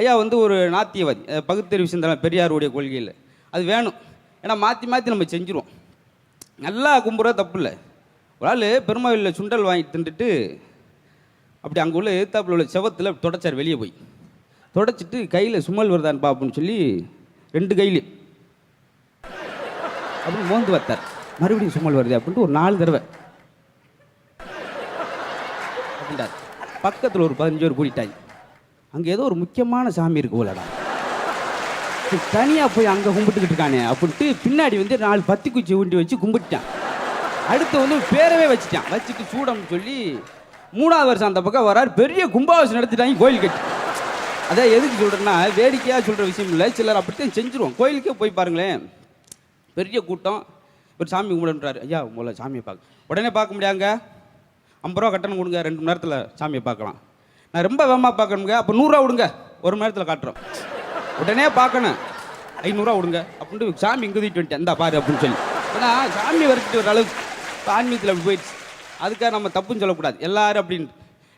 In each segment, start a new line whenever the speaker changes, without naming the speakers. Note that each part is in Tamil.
ஐயா வந்து ஒரு நாத்தியவாதி பகுத்தறிவு சிந்தனை பெரியாருடைய கொள்கையில். அது வேணும். ஏன்னா மாற்றி மாற்றி நம்ம செஞ்சுருவோம். நல்லா கும்புற தப்பு இல்லை ஒரு ஆள் பெருமாவில் சுண்டல் வாங்கி தின்றுட்டு அப்படி அங்கே உள்ள எதிர்த்தாப்புல உள்ள செவத்தில் தொடச்சார் வெளியே போய். தொடச்சிட்டு கையில் சுமல் வருதான்னு பார்ப்போம்னு சொல்லி ரெண்டு கையிலையும் அப்படின்னு மோந்து வைத்தார். மறுபடியும் சுமல் வருது அப்படின்ட்டு ஒரு நாலு தடவை அப்படின்றார். பக்கத்தில் ஒரு பதினஞ்சு பேர் கூட்டிட்டாங்க. அங்கே ஏதோ ஒரு முக்கியமான சாமி இருக்கு போலடா. தனியாக போய் அங்கே கும்பிட்டுக்கிட்டு இருக்கானே அப்படின்ட்டு பின்னாடி வந்து நாலு பத்தி குச்சி ஊண்டி வச்சு கும்பிட்டுட்டான். அடுத்து வந்து பேரவே வச்சுட்டான். வச்சுட்டு சூடம்னு சொல்லி மூணாவது வருஷம் அந்த பக்கம் வரார். பெரிய கும்பாவாசம் நடத்திட்டாங்க கோயில் கட்டி. அதான் எதுக்கு சொல்கிறேன்னா வேடிக்கையாக சொல்கிற விஷயம் இல்லை. சிலர் அப்படித்தான் செஞ்சுருவோம். கோயிலுக்கே போய் பாருங்களேன். பெரிய கூட்டம். ஒரு சாமி கும்பிடுன்றாரு. ஐயா உங்களை சாமியை பார்க்க. உடனே பார்க்க முடியாங்க ஐம்பது ரூபா கட்டணம் கொடுங்க. ரெண்டு மணி நேரத்தில் சாமியை பார்க்கலாம். நான் ரொம்ப வேகமாக பார்க்கணுங்க அப்போ நூறுரூவா விடுங்க. ஒரு மணி நேரத்தில் காட்டுறோம். உடனே பார்க்கணும். ஐநூறுரூவா விடுங்க. அப்படின்ட்டு சாமி இங்கே தூக்கிட்டு வந்துட்டேன் இந்தா பாரு அப்படின்னு சொல்லி. ஏன்னா சாமி வரைச்சிட்டு ஒரு அளவுக்கு ஆன்மீகத்தில் அப்படி போயிடுச்சு. அதுக்காக நம்ம தப்புன்னு சொல்லக்கூடாது. எல்லாரும் அப்படின்னு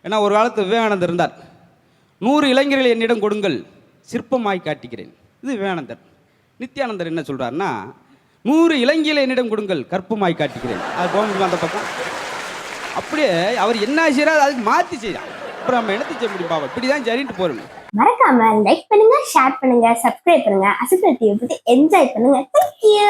ஏன்னா ஒரு காலத்து விவேகானந்தர் இருந்தார். நூறு இளைஞர்களை என்னிடம் கொடுங்கள். சிற்பமாய் காட்டுகிறேன். இது விவேகானந்தர். நித்யானந்தர் என்ன சொல்கிறாருன்னா நூறு இளைஞர்களை என்னிடம் கொடுங்கள். கற்பமாய் காட்டுகிறேன். அது போக அந்த பக்கம். அப்படியே அவர் என்ன செய்கிறார் அதுக்கு மாற்றி செய்கிறார் அப்புறம் நம்ம என்னத்தை செய்ய முடியும் பாவம்? இப்படி தான் சரின்ட்டு போறோம்.
மறக்காம லைக் பண்ணுங்க ஷேர் பண்ணுங்க சப்ஸ்கிரைப் பண்ணுங்க. அசத்தல் டிவி பத்தி என்ஜாய் பண்ணுங்க தேங்க்யூ